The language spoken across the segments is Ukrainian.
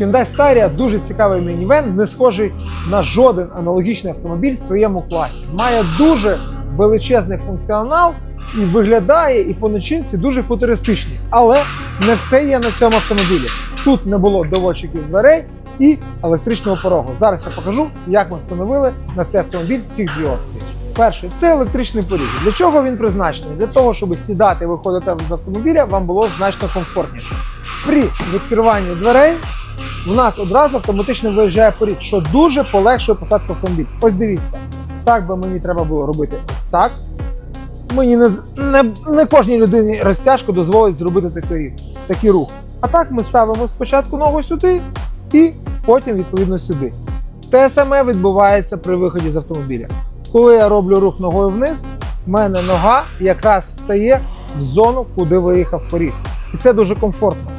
Hyundai Staria дуже цікавий мінівен, не схожий на жоден аналогічний автомобіль в своєму класі. Має дуже величезний функціонал і виглядає і по начинці дуже футуристичний. Але не все є на цьому автомобілі. Тут не було доводчиків дверей і електричного порогу. Зараз я покажу, як ми встановили на цей автомобіль ці дві опції. Перший це електричний поріг. Для чого він призначений? Для того, щоб сідати і виходити з автомобіля, вам було значно комфортніше. При відкриванні дверей в нас одразу автоматично виїжджає поріг, що дуже полегшує посадку автомобіль. Ось дивіться, так би мені треба було робити ось так. Мені не, не, не кожній людині розтяжку дозволить зробити такий, такий рух. А так ми ставимо спочатку ногу сюди і потім відповідно сюди. Те саме відбувається при виході з автомобіля. Коли я роблю рух ногою вниз, в мене нога якраз встає в зону, куди виїхав поріг. І це дуже комфортно.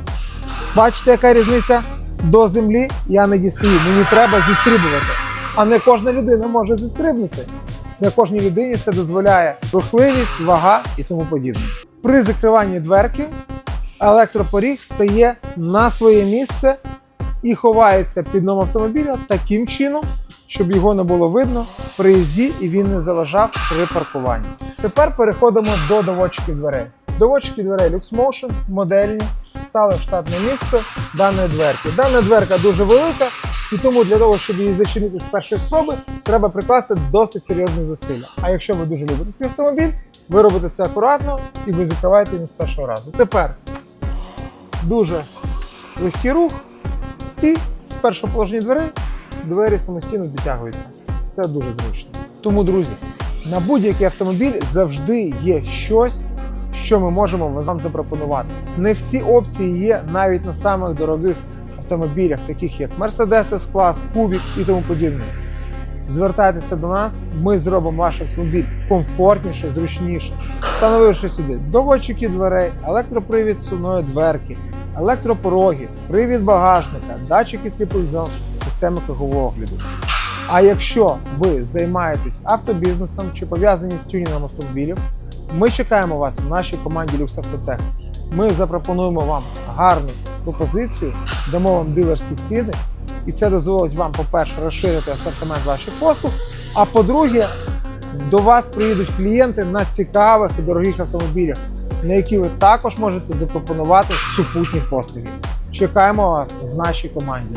Бачите, яка різниця до землі? Я не дістаю. Мені треба зістрибувати. А не кожна людина може зістрибнути. Не кожній людині це дозволяє рухливість, вага і тому подібне. При закриванні дверки електропоріг стає на своє місце і ховається під дном автомобіля таким чином, щоб його не було видно при їзді і він не заважав при паркуванні. Тепер переходимо до доводчиків дверей. Доводчики дверей LuxMotion модельні стали штатне місце даної дверки. Дана дверка дуже велика, і тому для того, щоб її зачинити з першої спроби, треба прикласти досить серйозні зусилля. А якщо ви дуже любите свій автомобіль, ви робите це акуратно і ви закриваєте її не з першого разу. Тепер дуже легкий рух, і з першого положення дверей двері самостійно дотягуються. Це дуже зручно. Тому, друзі, на будь-який автомобіль завжди є щось, що ми можемо вам запропонувати. Не всі опції є навіть на самих дорогих автомобілях, таких як Mercedes S-Class, Kubik і тому подібне. Звертайтеся до нас, ми зробимо ваш автомобіль комфортніше, зручніше, встановивши сюди доводчики дверей, електропривід сувної дверки, електропороги, привід багажника, датчики сліпих зон, системи кругового огляду. А якщо ви займаєтесь автобізнесом чи пов'язані з тюнінгом автомобілів, ми чекаємо вас в нашій команді Lux Автотех. Ми запропонуємо вам гарну пропозицію, дамо вам дилерські ціни, і це дозволить вам, по-перше, розширити асортимент ваших послуг, а по-друге, до вас приїдуть клієнти на цікавих і дорогих автомобілях, на які ви також можете запропонувати супутні послуги. Чекаємо вас в нашій команді.